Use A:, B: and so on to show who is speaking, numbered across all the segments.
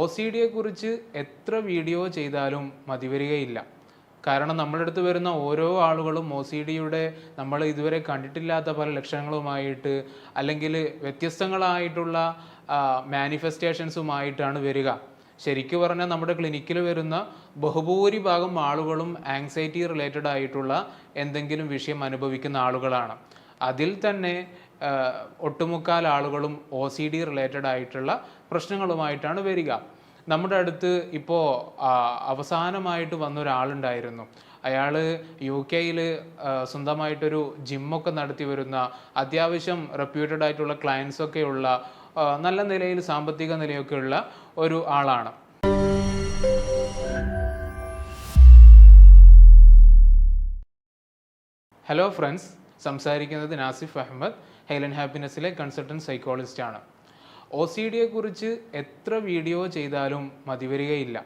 A: O C ഡിയെ കുറിച്ച് എത്ര video ചെയ്താലും മതിവരികയില്ല. കാരണം നമ്മുടെ അടുത്ത് വരുന്ന ഓരോ ആളുകളും ഒ സി ഡിയുടെ നമ്മൾ ഇതുവരെ കണ്ടിട്ടില്ലാത്ത പല ലക്ഷണങ്ങളുമായിട്ട് അല്ലെങ്കിൽ വ്യത്യസ്തങ്ങളായിട്ടുള്ള മാനിഫെസ്റ്റേഷൻസുമായിട്ടാണ് വരിക. ശരിക്കു പറഞ്ഞാൽ നമ്മുടെ ക്ലിനിക്കിൽ വരുന്ന ബഹുഭൂരിഭാഗം ആളുകളും ആങ്സൈറ്റി റിലേറ്റഡ് ആയിട്ടുള്ള എന്തെങ്കിലും വിഷയം അനുഭവിക്കുന്ന ആളുകളാണ്. അതിൽ തന്നെ ഒട്ടുമുക്കാൽ ആളുകളും ഒ സി ഡി റിലേറ്റഡ് ആയിട്ടുള്ള പ്രശ്നങ്ങളുമായിട്ടാണ് വരിക. നമ്മുടെ അടുത്ത് ഇപ്പോൾ അവസാനമായിട്ട് വന്ന ഒരാളുണ്ടായിരുന്നു അയാൾ യു കെയിൽ സ്വന്തമായിട്ടൊരു ജിമ്മൊക്കെ നടത്തി വരുന്ന അത്യാവശ്യം റെപ്യൂട്ടഡ് ആയിട്ടുള്ള ക്ലയൻസൊക്കെയുള്ള നല്ല നിലയിൽ സാമ്പത്തിക നിലയൊക്കെ ഉള്ള ഒരു ആളാണ്. ഹലോ ഫ്രണ്ട്സ് സംസാരിക്കുന്നത് നാസിഫ് അഹമ്മദ് ഹെലൻ ഹാപ്പിനെസ്സിലെ കൺസൾട്ടന്റ് സൈക്കോളജിസ്റ്റ് ആണ് ഒ സി ഡിയെക്കുറിച്ച് എത്ര വീഡിയോ ചെയ്താലും മതിവരികയില്ല.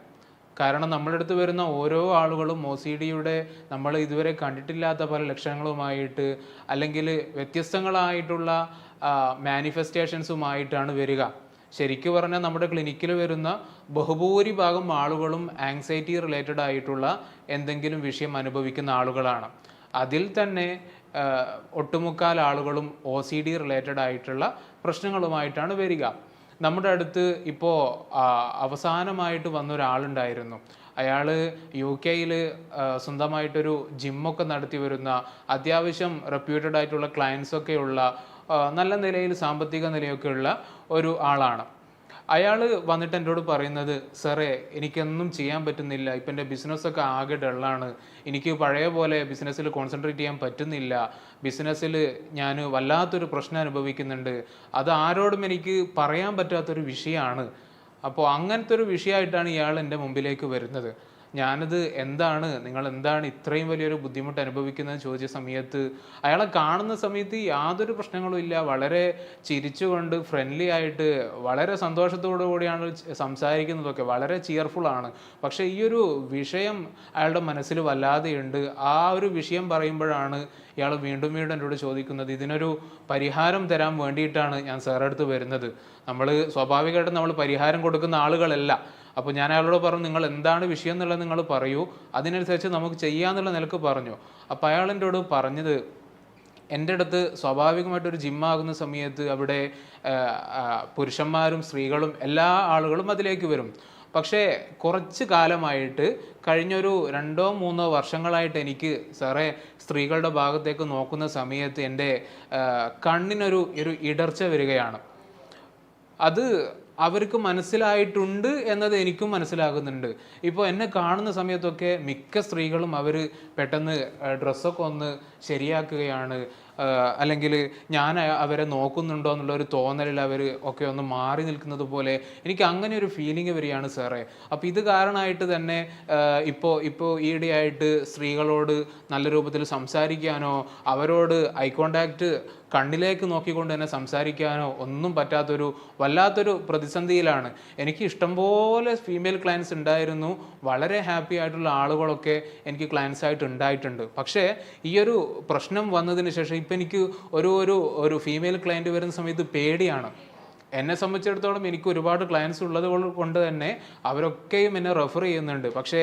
A: കാരണം നമ്മുടെ അടുത്ത് വരുന്ന ഓരോ ആളുകളും ഒ സി ഡിയുടെ നമ്മൾ ഇതുവരെ കണ്ടിട്ടില്ലാത്ത പല ലക്ഷണങ്ങളുമായിട്ട് അല്ലെങ്കിൽ വ്യത്യസ്തങ്ങളായിട്ടുള്ള മാനിഫെസ്റ്റേഷൻസുമായിട്ടാണ് വരിക. ശരിക്കും പറഞ്ഞാൽ നമ്മുടെ ക്ലിനിക്കിൽ വരുന്ന ബഹുഭൂരിഭാഗം ആളുകളും ആങ്സൈറ്റി റിലേറ്റഡ് ആയിട്ടുള്ള എന്തെങ്കിലും വിഷയം അനുഭവിക്കുന്ന ആളുകളാണ്. അതിൽ തന്നെ ഒട്ടുമുക്കാൽ ആളുകളും ഒ സി ഡി റിലേറ്റഡ് ആയിട്ടുള്ള പ്രശ്നങ്ങളുമായിട്ടാണ് വരിക. നമ്മുടെ അടുത്ത് ഇപ്പോൾ അവസാനമായിട്ട് വന്ന ഒരാളുണ്ടായിരുന്നു അയാൾ യു കെയിൽ സ്വന്തമായിട്ടൊരു ജിമ്മൊക്കെ നടത്തി വരുന്ന അത്യാവശ്യം റെപ്യൂട്ടഡ് ആയിട്ടുള്ള ക്ലയൻസൊക്കെയുള്ള നല്ല നിലയിൽ സാമ്പത്തിക നിലയൊക്കെയുള്ള ഒരു ആളാണ്. അയാൾ വന്നിട്ട് എന്നോട് പറയുന്നത് സാറേ എനിക്കൊന്നും ചെയ്യാൻ പറ്റുന്നില്ല. ഇപ്പം എന്റെ ബിസിനസ്സൊക്കെ ആകെ ഡള്ളാണ് എനിക്ക് പഴയ പോലെ ബിസിനസ്സിൽ കോൺസെൻട്രേറ്റ് ചെയ്യാൻ പറ്റുന്നില്ല. ബിസിനസ്സിൽ ഞാൻ വല്ലാത്തൊരു പ്രശ്നം അനുഭവിക്കുന്നുണ്ട്. അത് ആരോടും എനിക്ക് പറയാൻ പറ്റാത്തൊരു വിഷയമാണ്. അപ്പോൾ അങ്ങനത്തെ ഒരു വിഷയമായിട്ടാണ് ഇയാൾ എന്റെ മുമ്പിലേക്ക് വരുന്നത്. ഞാനത് എന്താണ്? നിങ്ങൾ എന്താണ് ഇത്രയും വലിയൊരു ബുദ്ധിമുട്ട് അനുഭവിക്കുന്നത് ചോദിച്ച സമയത്ത് അയാളെ കാണുന്ന സമയത്ത് യാതൊരു പ്രശ്നങ്ങളും ഇല്ല. വളരെ ചിരിച്ചുകൊണ്ട് ഫ്രണ്ട്ലി ആയിട്ട് വളരെ സന്തോഷത്തോടു കൂടിയാണ് സംസാരിക്കുന്നതൊക്കെ. വളരെ ചിയർഫുൾ ആണ്. പക്ഷേ ഈ ഒരു വിഷയം അയാളുടെ മനസ്സിൽ വല്ലാതെയുണ്ട്. ആ ഒരു വിഷയം പറയുമ്പോഴാണ് ഇയാൾ വീണ്ടും വീണ്ടും എന്നോട് ചോദിക്കുന്നത്. ഇതിനൊരു പരിഹാരം തരാൻ വേണ്ടിയിട്ടാണ് ഞാൻ സാറടുത്ത് വരുന്നത്. നമ്മൾ സ്വാഭാവികമായിട്ടും നമ്മൾ പരിഹാരം കൊടുക്കുന്ന ആളുകളല്ല. അപ്പോൾ ഞാൻ അയാളോട് പറഞ്ഞു നിങ്ങൾ എന്താണ് വിഷയം എന്നുള്ളത് നിങ്ങൾ പറയൂ. അതിനനുസരിച്ച് നമുക്ക് ചെയ്യാമെന്നുള്ള നിലയ്ക്ക് പറഞ്ഞു. അപ്പോൾ അയാൾ എന്നോട് പറഞ്ഞത് എന്റെ അടുത്ത് സ്വാഭാവികമായിട്ടൊരു ജിമ്മാകുന്ന സമയത്ത് അവിടെ പുരുഷന്മാരും സ്ത്രീകളും എല്ലാ ആളുകളും അതിലേക്ക് വരും. പക്ഷേ കുറച്ച് കാലമായിട്ട് കഴിഞ്ഞൊരു രണ്ടോ മൂന്നോ വർഷങ്ങളായിട്ട് എനിക്ക് സാറേ സ്ത്രീകളുടെ ഭാഗത്തേക്ക് നോക്കുന്ന സമയത്ത് എന്റെ കണ്ണിനൊരു ഒരു ഇടർച്ച വരികയാണ്. അത് അവർക്ക് മനസ്സിലായിട്ടുണ്ട് എന്നത് എനിക്കും മനസ്സിലാകുന്നുണ്ട്. ഇപ്പോൾ എന്നെ കാണുന്ന സമയത്തൊക്കെ മിക്ക സ്ത്രീകളും അവർ പെട്ടെന്ന് ഡ്രസ്സൊക്കെ ഒന്ന് ശരിയാക്കുകയാണ്. അല്ലെങ്കിൽ ഞാൻ അവരെ നോക്കുന്നുണ്ടോ എന്നുള്ള ഒരു തോന്നലിൽ അവർ ഒക്കെ ഒന്ന് മാറി നിൽക്കുന്നത് പോലെ എനിക്ക് അങ്ങനെ ഒരു ഫീലിംഗ് വരികയാണ് സാറേ. അപ്പോൾ ഇത് കാരണമായിട്ട് തന്നെ ഇപ്പോൾ ഇപ്പോൾ ഈയിടെയായിട്ട് സ്ത്രീകളോട് നല്ല രൂപത്തിൽ സംസാരിക്കാനോ അവരോട് ഐ കോണ്ടാക്റ്റ് കണ്ണിലേക്ക് നോക്കിക്കൊണ്ട് തന്നെ സംസാരിക്കാനോ ഒന്നും പറ്റാത്തൊരു വല്ലാത്തൊരു പ്രതിസന്ധിയിലാണ്. എനിക്ക് ഇഷ്ടംപോലെ ഫീമെയിൽ ക്ലയൻസ് ഉണ്ടായിരുന്നു. വളരെ ഹാപ്പി ആയിട്ടുള്ള ആളുകളൊക്കെ എനിക്ക് ക്ലയൻസ് ആയിട്ട് ഉണ്ടായിട്ടുണ്ട്. പക്ഷേ ഈ ഒരു പ്രശ്നം വന്നതിന് ശേഷം ഇപ്പം എനിക്ക് ഒരു ഒരു ഒരു ഫീമെയിൽ ക്ലയന്റ് വരുന്ന സമയത്ത് പേടിയാണ്. എന്നെ സംബന്ധിച്ചിടത്തോളം എനിക്ക് ഒരുപാട് ക്ലയൻസ് ഉള്ളത് കൊണ്ട് തന്നെ അവരൊക്കെയും എന്നെ റെഫർ ചെയ്യുന്നുണ്ട്. പക്ഷേ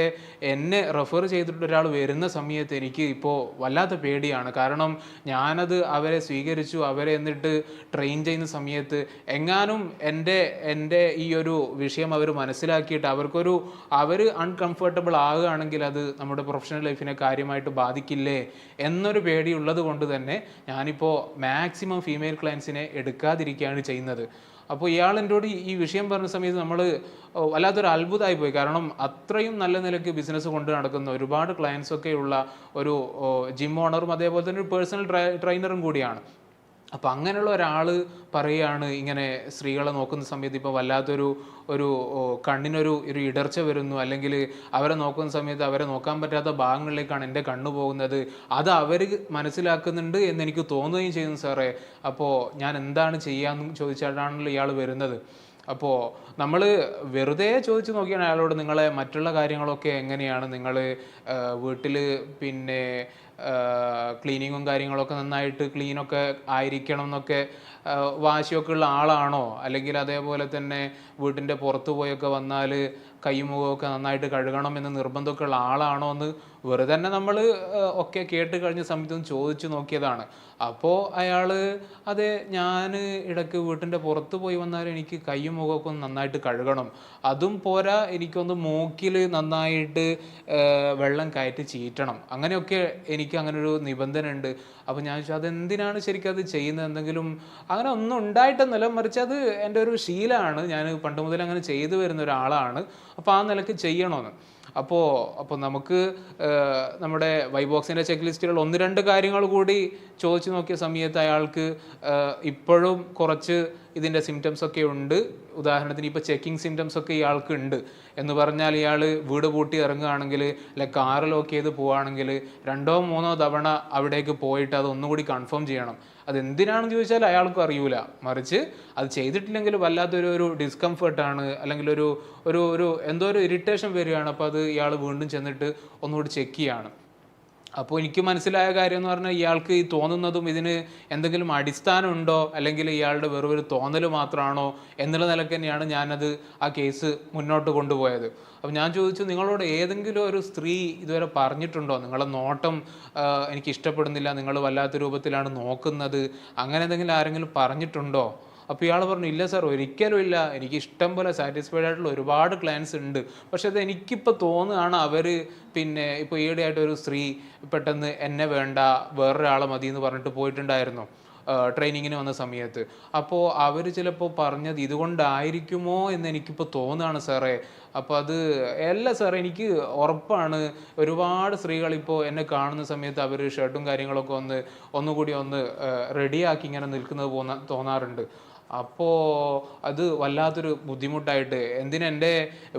A: എന്നെ റെഫർ ചെയ്തിട്ട് ഒരാൾ വരുന്ന സമയത്ത് എനിക്ക് ഇപ്പോൾ വല്ലാത്ത പേടിയാണ്. കാരണം ഞാനത് അവരെ സ്വീകരിച്ചു അവരെ എന്നിട്ട് ട്രെയിൻ ചെയ്യുന്ന സമയത്ത് എങ്ങാനും എന്റെ എന്റെ ഈ ഒരു വിഷയം അവർ മനസ്സിലാക്കിയിട്ട് അവർക്കൊരു അവർ അൺകംഫർട്ടബിൾ ആകുകയാണെങ്കിൽ അത് നമ്മുടെ പ്രൊഫഷണൽ ലൈഫിനെ കാര്യമായിട്ട് ബാധിക്കില്ലേ എന്നൊരു പേടി ഉള്ളത് കൊണ്ട് തന്നെ ഞാനിപ്പോൾ മാക്സിമം ഫീമെയിൽ ക്ലയൻസിനെ എടുക്കാതിരിക്കുകയാണ് ചെയ്യുന്നത്. അപ്പോൾ ഇയാൾ എന്നോട് ഈ- വിഷയം പറഞ്ഞ സമയത്ത് നമ്മൾ വല്ലാത്തൊരു അത്ഭുതമായി പോയി. കാരണം അത്രയും നല്ല നിലയ്ക്ക് ബിസിനസ് കൊണ്ട് നടക്കുന്ന ഒരുപാട് ക്ലയൻസ് ഒക്കെ ഉള്ള ഒരു ജിം ഓണറും അതേപോലെ തന്നെ ഒരു പേഴ്സണൽ ട്രെയിനറും കൂടിയാണ്. അപ്പോൾ അങ്ങനെയുള്ള ഒരാൾ പറയുകയാണ് ഇങ്ങനെ സ്ത്രീകളെ നോക്കുന്ന സമയത്ത് ഇപ്പോൾ വല്ലാത്തൊരു ഒരു കണ്ണിനൊരു ഒരു ഇടർച്ച വരുന്നു. അല്ലെങ്കിൽ അവരെ നോക്കുന്ന സമയത്ത് അവരെ നോക്കാൻ പറ്റാത്ത ഭാഗങ്ങളിലേക്കാണ് എന്റെ കണ്ണ് പോകുന്നത്. അത് അവർ മനസ്സിലാക്കുന്നുണ്ട് എന്ന് എനിക്ക് തോന്നുകയും ചെയ്യുന്നു സാറേ. അപ്പോൾ ഞാൻ എന്താണ് ചെയ്യാമെന്ന് ചോദിച്ചാലാണല്ലോ ഇയാൾ വരുന്നത്. അപ്പോൾ നമ്മൾ വെറുതെ ചോദിച്ചു നോക്കിയാണ് അയാളോട് നിങ്ങളെ മറ്റുള്ള കാര്യങ്ങളൊക്കെ എങ്ങനെയാണ് നിങ്ങൾ വീട്ടിൽ പിന്നെ ക്ലീനിങ്ങും കാര്യങ്ങളൊക്കെ നന്നായിട്ട് ക്ലീനൊക്കെ ആയിരിക്കണം എന്നൊക്കെ വാശിയൊക്കെ ഉള്ള ആളാണോ? അല്ലെങ്കിൽ അതേപോലെ തന്നെ വീട്ടിന്റെ പുറത്ത് പോയൊക്കെ വന്നാൽ കൈയും മുഖമൊക്കെ നന്നായിട്ട് കഴുകണം എന്ന് നിർബന്ധമൊക്കെ ഉള്ള ആളാണോ എന്ന് വെറുതെ തന്നെ നമ്മൾ ഒക്കെ കേട്ട് കഴിഞ്ഞ സമയത്ത് ഒന്ന് ചോദിച്ചു നോക്കിയതാണ്. അപ്പോൾ അയാൾ അതെ ഞാൻ ഇടയ്ക്ക് വീട്ടിന്റെ പുറത്ത് പോയി വന്നാൽ എനിക്ക് കൈയും മുഖമൊക്കെ ഒന്ന് നന്നായിട്ട് കഴുകണം. അതും പോരാ എനിക്കൊന്ന് മൂക്കിൽ നന്നായിട്ട് വെള്ളം കയറ്റി ചീറ്റണം. അങ്ങനെയൊക്കെ എനിക്ക് അങ്ങനെ ഒരു നിബന്ധന ഉണ്ട് അപ്പോൾ ഞാൻ ചോദിച്ചു അതെന്തിനാണ് ശരിക്കും അത് ചെയ്യുന്നത്? എന്തെങ്കിലും അങ്ങനെ ഒന്നും ഉണ്ടായിട്ടെന്നല്ല മറിച്ച് അത് എന്റെ ഒരു ശീലമാണ്. ഞാൻ പണ്ട് മുതൽ അങ്ങനെ ചെയ്തു വരുന്ന ഒരാളാണ്. അപ്പോൾ ആ നിലയ്ക്ക് ചെയ്യണമെന്ന് അപ്പോൾ അപ്പോൾ നമുക്ക് നമ്മുടെ വൈബോക്സിന്റെ ചെക്ക് ലിസ്റ്റുകൾ ഒന്ന് രണ്ട് കാര്യങ്ങൾ കൂടി ചോദിച്ചു നോക്കിയ സമയത്ത് അയാൾക്ക് ഇപ്പോഴും കുറച്ച് ഇതിന്റെ സിംറ്റംസ് ഒക്കെ ഉണ്ട്. ഉദാഹരണത്തിന് ഇപ്പോൾ ചെക്കിംഗ് സിംറ്റംസ് ഒക്കെ ഇയാൾക്ക് ഉണ്ട്. എന്ന് പറഞ്ഞാൽ ഇയാൾ വീട് പൂട്ടി ഇറങ്ങുകയാണെങ്കിൽ അല്ലെ കാറ് ലോക്ക് ചെയ്ത് പോവുകയാണെങ്കിൽ രണ്ടോ മൂന്നോ തവണ അവിടേക്ക് പോയിട്ട് അത് ഒന്നുകൂടി കൺഫേം ചെയ്യണം. അത് എന്തിനാണെന്ന് ചോദിച്ചാൽ അയാൾക്കും അറിയൂല. മറിച്ച് അത് ചെയ്തിട്ടില്ലെങ്കിൽ വല്ലാത്തൊരു ഒരു ഡിസ്കംഫർട്ടാണ് അല്ലെങ്കിൽ ഒരു ഒരു ഒരു എന്തോ ഒരു ഇറിറ്റേഷൻ വരികയാണ്. അപ്പോൾ അത് ഇയാൾ വീണ്ടും ചെന്നിട്ട് ഒന്നുകൂടി ചെക്ക് ചെയ്യാണ്. അപ്പോൾ എനിക്ക് മനസ്സിലായ കാര്യം എന്ന് പറഞ്ഞാൽ ഇയാൾക്ക് ഈ തോന്നുന്നതും ഇതിന് എന്തെങ്കിലും അടിസ്ഥാനമുണ്ടോ? അല്ലെങ്കിൽ ഇയാളുടെ വെറും ഒരു തോന്നൽ മാത്രമാണോ? എന്നുള്ള നിലയ്ക്ക് തന്നെയാണ് ഞാനത് ആ കേസ് മുന്നോട്ട് കൊണ്ടുപോയത്. അപ്പോൾ ഞാൻ ചോദിച്ചു നിങ്ങളോട് ഏതെങ്കിലും ഒരു സ്ത്രീ ഇതുവരെ പറഞ്ഞിട്ടുണ്ടോ? നിങ്ങളെ നോട്ടം എനിക്ക് ഇഷ്ടപ്പെടുന്നില്ല നിങ്ങൾ വല്ലാത്ത രൂപത്തിലാണ് നോക്കുന്നത് അങ്ങനെ എന്തെങ്കിലും ആരെങ്കിലും പറഞ്ഞിട്ടുണ്ടോ? അപ്പോൾ ഇയാൾ പറഞ്ഞു ഇല്ല സാർ ഒരിക്കലും ഇല്ല. എനിക്ക് ഇഷ്ടം പോലെ സാറ്റിസ്ഫൈഡ് ആയിട്ടുള്ള ഒരുപാട് ക്ലയൻസ് ഉണ്ട്. പക്ഷെ അത് എനിക്കിപ്പോൾ തോന്നുകയാണ് അവർ പിന്നെ ഇപ്പോൾ ഈയിടെയായിട്ട് ഒരു സ്ത്രീ പെട്ടെന്ന് എന്നെ വേണ്ട വേറൊരാളെ മതി എന്ന് പറഞ്ഞിട്ട് പോയിട്ടുണ്ടായിരുന്നു ട്രെയിനിങ്ങിന് വന്ന സമയത്ത്. അപ്പോൾ അവർ ചിലപ്പോൾ പറഞ്ഞത് ഇതുകൊണ്ടായിരിക്കുമോ എന്ന് എനിക്കിപ്പോൾ തോന്നുകയാണ് സാറേ. അപ്പോൾ അത് അല്ല സാറേ എനിക്ക് ഉറപ്പാണ്. ഒരുപാട് സ്ത്രീകൾ ഇപ്പോൾ എന്നെ കാണുന്ന സമയത്ത് അവർ ഷർട്ടും കാര്യങ്ങളൊക്കെ ഒന്ന് ഒന്നുകൂടി ഒന്ന് റെഡിയാക്കി ഇങ്ങനെ നിൽക്കുന്നത് തോന്നാറുണ്ട്. അപ്പോൾ അത് വല്ലാത്തൊരു ബുദ്ധിമുട്ടായിട്ട് എന്തിന് എന്റെ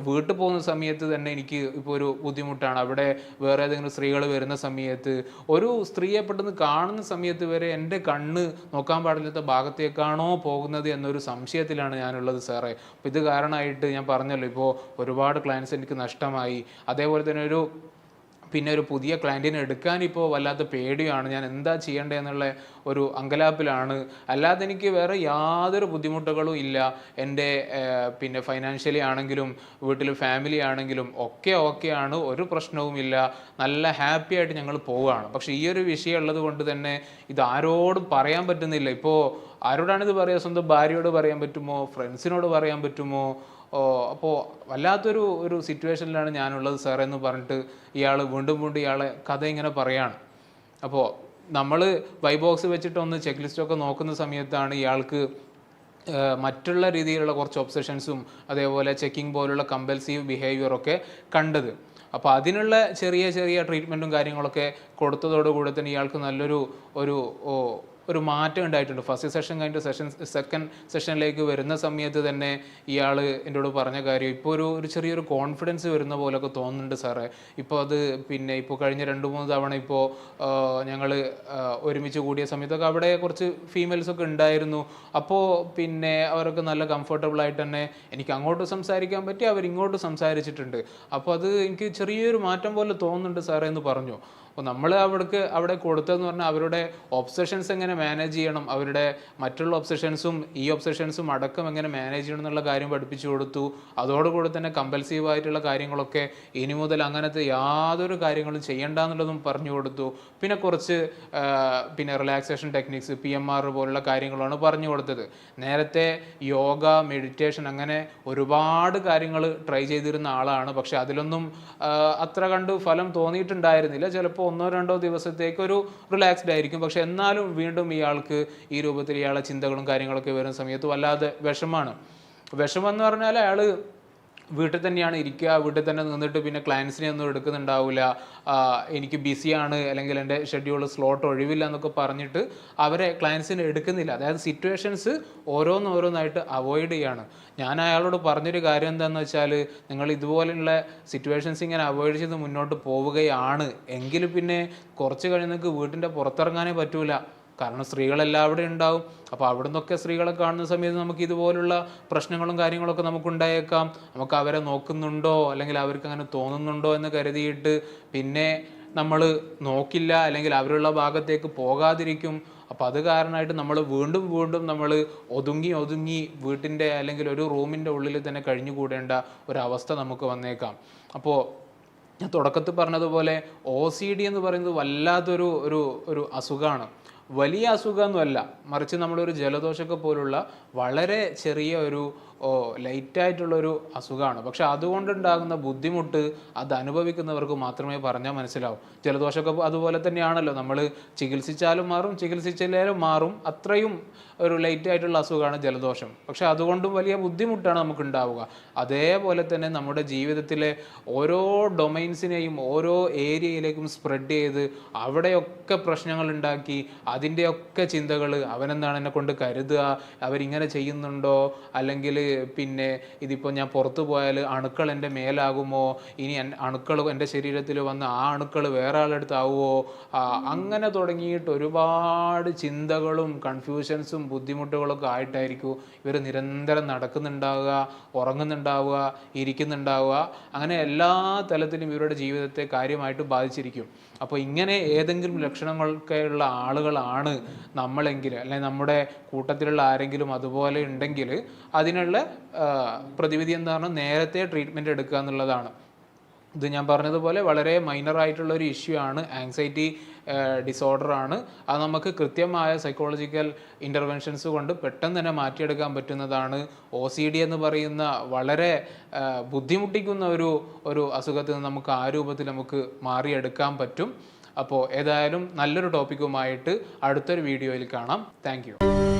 A: വീട്ടിൽ പോകുന്ന സമയത്ത് തന്നെ എനിക്ക് ഇപ്പോൾ ഒരു ബുദ്ധിമുട്ടാണ്. അവിടെ വേറെ ഏതെങ്കിലും സ്ത്രീകൾ വരുന്ന സമയത്ത് ഒരു സ്ത്രീയെ പെട്ടെന്ന് കാണുന്ന സമയത്ത് വരെ എന്റെ കണ്ണ് നോക്കാൻ പാടില്ലാത്ത ഭാഗത്തേക്കാണോ പോകുന്നത് എന്നൊരു സംശയത്തിലാണ് ഞാനുള്ളത് സാറേ. അപ്പോൾ ഇത് കാരണമായിട്ട് ഞാൻ പറഞ്ഞല്ലോ ഇപ്പോൾ ഒരുപാട് ക്ലയൻസ് എനിക്ക് നഷ്ടമായി. അതേപോലെ തന്നെ ഒരു പിന്നെ ഒരു പുതിയ ക്ലയന്റിനെ എടുക്കാൻ ഇപ്പോൾ വല്ലാത്ത പേടിയാണ്. ഞാൻ എന്താ ചെയ്യേണ്ടത് എന്നുള്ള ഒരു അങ്കലാപ്പിലാണ്. അല്ലാതെ എനിക്ക് വേറെ യാതൊരു ബുദ്ധിമുട്ടുകളും ഇല്ല. എന്റെ പിന്നെ ഫൈനാൻഷ്യലി ആണെങ്കിലും വീട്ടിൽ ഫാമിലി ആണെങ്കിലും ഒക്കെ ആണ്. ഒരു പ്രശ്നവുമില്ല നല്ല ഹാപ്പി ആയിട്ട് ഞങ്ങൾ പോവുകയാണ്. പക്ഷേ ഈ ഒരു വിഷയം ഉള്ളത് കൊണ്ട് തന്നെ ഇത് ആരോടും പറയാൻ പറ്റുന്നില്ല. ഇപ്പോൾ ആരോടാണ് ഇത് പറയുക സ്വന്തം ഭാര്യയോട് പറയാൻ പറ്റുമോ? ഫ്രണ്ട്സിനോട് പറയാൻ പറ്റുമോ? അപ്പോൾ വല്ലാത്തൊരു ഒരു സിറ്റുവേഷനിലാണ് ഞാനുള്ളത് സാർ എന്ന് പറഞ്ഞിട്ട് ഇയാൾ വീണ്ടും വീണ്ടും ഇയാളെ കഥ ഇങ്ങനെ പറയാണ്. അപ്പോൾ നമ്മൾ വൈബോക്സ് വെച്ചിട്ട് ഒന്ന് ചെക്ക് ലിസ്റ്റൊക്കെ നോക്കുന്ന സമയത്താണ് ഇയാൾക്ക് മറ്റുള്ള രീതിയിലുള്ള കുറച്ച് ഒബ്സഷൻസും അതേപോലെ ചെക്കിംഗ് പോലുള്ള കമ്പൽസീവ് ബിഹേവിയറൊക്കെ കണ്ടത്. അപ്പോൾ അതിനുള്ള ചെറിയ ചെറിയ ട്രീറ്റ്മെന്റും കാര്യങ്ങളൊക്കെ കൊടുത്തതോടുകൂടി തന്നെ ഇയാൾക്ക് നല്ലൊരു ഒരു ഒരു മാറ്റം ഉണ്ടായിട്ടുണ്ട്. ഫസ്റ്റ് സെഷൻ കഴിഞ്ഞിട്ട് സെഷൻ സെക്കൻഡ് സെഷനിലേക്ക് വരുന്ന സമയത്ത് തന്നെ ഇയാൾ എന്നോട് പറഞ്ഞ കാര്യം ഇപ്പോൾ ഒരു ഒരു ചെറിയൊരു കോൺഫിഡൻസ് വരുന്ന പോലൊക്കെ തോന്നുന്നുണ്ട് സാറേ. ഇപ്പോൾ അത് പിന്നെ ഇപ്പോൾ കഴിഞ്ഞ രണ്ട് മൂന്ന് തവണ ഇപ്പോൾ ഞങ്ങൾ ഒരുമിച്ച് കൂടിയ സമയത്തൊക്കെ അവിടെ കുറച്ച് ഫീമെയിൽസൊക്കെ ഉണ്ടായിരുന്നു. അപ്പോൾ പിന്നെ അവരൊക്കെ നല്ല കംഫർട്ടബിൾ ആയിട്ട് തന്നെ എനിക്ക് അങ്ങോട്ട് സംസാരിക്കാൻ പറ്റി അവരിങ്ങോട്ട് സംസാരിച്ചിട്ടുണ്ട്. അപ്പോൾ അത് എനിക്ക് ചെറിയൊരു മാറ്റം പോലെ തോന്നുന്നുണ്ട് സാറേ എന്ന് പറഞ്ഞു. അപ്പോൾ നമ്മൾ അവർക്ക് അവിടെ കൊടുത്തതെന്ന് പറഞ്ഞാൽ അവരുടെ ഒബ്സഷൻസ് എങ്ങനെ മാനേജ് ചെയ്യണം അവരുടെ മറ്റുള്ള ഒബ്സഷൻസും ഈ ഒബ്സഷൻസും അടക്കം എങ്ങനെ മാനേജ് ചെയ്യണം എന്നുള്ള കാര്യം പഠിപ്പിച്ചു കൊടുത്തു. അതോടുകൂടി തന്നെ കമ്പൽസീവ് ആയിട്ടുള്ള കാര്യങ്ങളൊക്കെ ഇനി മുതൽ അങ്ങനത്തെ യാതൊരു കാര്യങ്ങളും ചെയ്യണ്ട എന്നുള്ളതും പറഞ്ഞു കൊടുത്തു. പിന്നെ കുറച്ച് പിന്നെ relaxation techniques P M R പോലുള്ള കാര്യങ്ങളാണ് പറഞ്ഞു കൊടുത്തത്. നേരത്തെ യോഗ മെഡിറ്റേഷൻ അങ്ങനെ ഒരുപാട് കാര്യങ്ങൾ ട്രൈ ചെയ്തിരുന്ന ആളാണ്. പക്ഷെ അതിലൊന്നും അത്ര കണ്ട് ഫലം തോന്നിയിട്ടുണ്ടായിരുന്നില്ല. ചിലപ്പോൾ ഒന്നോ രണ്ടോ ദിവസത്തേക്ക് ഒരു റിലാക്സ്ഡ് ആയിരിക്കും. പക്ഷെ എന്നാലും വീണ്ടും ഇയാൾക്ക് ഈ രൂപത്തിൽ ഇയാളെ ചിന്തകളും കാര്യങ്ങളൊക്കെ വരുന്ന സമയത്ത് വല്ലാതെ വിഷമാണ്. വിഷമം എന്ന് പറഞ്ഞാൽ അയാൾ വീട്ടിൽ തന്നെയാണ് ഇരിക്കുക വീട്ടിൽ തന്നെ നിന്നിട്ട് പിന്നെ ക്ലയൻസിനെ ഒന്നും എടുക്കുന്നുണ്ടാവില്ല എനിക്ക് ബിസിയാണ് അല്ലെങ്കിൽ എന്റെ ഷെഡ്യൂൾ സ്ലോട്ട് ഒഴിവില്ല എന്നൊക്കെ പറഞ്ഞിട്ട് അവരെ ക്ലയൻസിനെ എടുക്കുന്നില്ല. അതായത് സിറ്റുവേഷൻസ് ഓരോന്നോരോന്നായിട്ട് അവോയ്ഡ് ചെയ്യാണ്. ഞാൻ അയാളോട് പറഞ്ഞൊരു കാര്യം എന്താണെന്ന് വെച്ചാൽ നിങ്ങൾ ഇതുപോലെയുള്ള സിറ്റുവേഷൻസ് ഇങ്ങനെ അവോയ്ഡ് ചെയ്ത് മുന്നോട്ട് പോവുകയാണ്. എങ്കിൽ പിന്നെ കുറച്ച് കഴിഞ്ഞ് നിങ്ങൾക്ക് വീട്ടിന്റെ പുറത്തിറങ്ങാനേ പറ്റൂല. കാരണം സ്ത്രീകളെല്ലാവിടെ ഉണ്ടാവും. അപ്പോൾ അവിടെ നിന്നൊക്കെ സ്ത്രീകളെ കാണുന്ന സമയത്ത് നമുക്ക് ഇതുപോലുള്ള പ്രശ്നങ്ങളും കാര്യങ്ങളൊക്കെ നമുക്ക് ഉണ്ടായേക്കാം നമുക്ക് അവരെ നോക്കുന്നുണ്ടോ? അല്ലെങ്കിൽ അവർക്ക് അങ്ങനെ തോന്നുന്നുണ്ടോ എന്ന് കരുതിയിട്ട് പിന്നെ നമ്മൾ നോക്കില്ല. അല്ലെങ്കിൽ അവരുള്ള ഭാഗത്തേക്ക് പോകാതിരിക്കും. അപ്പോൾ അത് കാരണമായിട്ട് നമ്മൾ വീണ്ടും വീണ്ടും നമ്മൾ ഒതുങ്ങി ഒതുങ്ങി വീട്ടിന്റെ അല്ലെങ്കിൽ ഒരു റൂമിന്റെ ഉള്ളിൽ തന്നെ കഴിഞ്ഞുകൂടേണ്ട ഒരവസ്ഥ നമുക്ക് വന്നേക്കാം. അപ്പോൾ ഞാൻ തുടക്കത്തിൽ പറഞ്ഞതുപോലെ ഒ സി ഡി എന്ന് പറയുന്നത് വല്ലാത്തൊരു ഒരു ഒരു അസുഖമാണ്. വലിയ അസുഖമൊന്നുമല്ല. മറിച്ച് നമ്മളൊരു ജലദോഷമൊക്കെ പോലുള്ള വളരെ ചെറിയ ഒരു ഓ ലൈറ്റായിട്ടുള്ളൊരു അസുഖമാണ്. പക്ഷെ അതുകൊണ്ടുണ്ടാകുന്ന ബുദ്ധിമുട്ട് അത് അനുഭവിക്കുന്നവർക്ക് മാത്രമേ പറഞ്ഞാൽ മനസ്സിലാവും. ജലദോഷമൊക്കെ അതുപോലെ തന്നെയാണല്ലോ. നമ്മൾ ചികിത്സിച്ചാലും മാറും ചികിത്സിച്ചില്ലാലും മാറും. അത്രയും ഒരു ലൈറ്റ് ആയിട്ടുള്ള അസുഖമാണ് ജലദോഷം. പക്ഷെ അതുകൊണ്ടും വലിയ ബുദ്ധിമുട്ടാണ് നമുക്ക് ഉണ്ടാവുക അതേപോലെ തന്നെ നമ്മുടെ ജീവിതത്തിലെ ഓരോ ഡൊമൈൻസിനെയും ഓരോ ഏരിയയിലേക്കും സ്പ്രെഡ് ചെയ്ത് അവിടെയൊക്കെ പ്രശ്നങ്ങൾ ഉണ്ടാക്കി അതിന്റെയൊക്കെ ചിന്തകൾ അവനെന്താണ് എന്നെ കൊണ്ട് കരുതുക? അവരിങ്ങനെ ചെയ്യുന്നുണ്ടോ? അല്ലെങ്കിൽ പിന്നെ ഇതിപ്പോൾ ഞാൻ പുറത്തു പോയാൽ അണുക്കൾ എന്റെ മേലാകുമോ? ഇനി അണുക്കൾ എന്റെ ശരീരത്തിൽ വന്ന് ആ അണുക്കൾ വേറെ ആളെടുത്താവുമോ അങ്ങനെ തുടങ്ങിയിട്ട് ഒരുപാട് ചിന്തകളും കൺഫ്യൂഷൻസും ബുദ്ധിമുട്ടുകളൊക്കെ ആയിട്ടായിരിക്കും ഇവർ നിരന്തരം നടക്കുന്നുണ്ടാവുക ഉറങ്ങുന്നുണ്ടാവുക ഇരിക്കുന്നുണ്ടാവുക. അങ്ങനെ എല്ലാ തലത്തിലും ഇവരുടെ ജീവിതത്തെ കാര്യമായിട്ട് ബാധിച്ചിരിക്കും. അപ്പോൾ ഇങ്ങനെ ഏതെങ്കിലും ലക്ഷണങ്ങളൊക്കെ ഉള്ള ആളുകളാണ് നമ്മളെങ്കിൽ അല്ലെങ്കിൽ നമ്മുടെ കൂട്ടത്തിലുള്ള ആരെങ്കിലും അതുപോലെ ഉണ്ടെങ്കിൽ അതിനുള്ള ആ, പ്രതിവിധി എന്താണ്? നേരത്തെ ട്രീറ്റ്മെന്റ് എടുക്കുക എന്നുള്ളതാണ്. ഇത് ഞാൻ പറഞ്ഞതുപോലെ വളരെ മൈനർ ആയിട്ടുള്ള ഒരു ഇഷ്യൂ ആണ്. ആങ്സൈറ്റി ഡിസോർഡർ ആണ്. അത് നമുക്ക് കൃത്യമായ സൈക്കോളജിക്കൽ ഇന്റർവെൻഷൻസ് കൊണ്ട് പെട്ടെന്ന് തന്നെ മാറ്റിയെടുക്കാൻ പറ്റുന്നതാണ്. ഒ സി ഡി എന്ന് പറയുന്ന വളരെ ബുദ്ധിമുട്ടിക്കുന്ന ഒരു ഒരു അസുഖത്തിൽ നിന്ന് നമുക്ക് ആ രൂപത്തിൽ നമുക്ക് മാറിയെടുക്കാൻ പറ്റും. അപ്പോൾ ഏതായാലും നല്ലൊരു ടോപ്പിക്കുമായിട്ട് അടുത്തൊരു വീഡിയോയിൽ കാണാം. താങ്ക്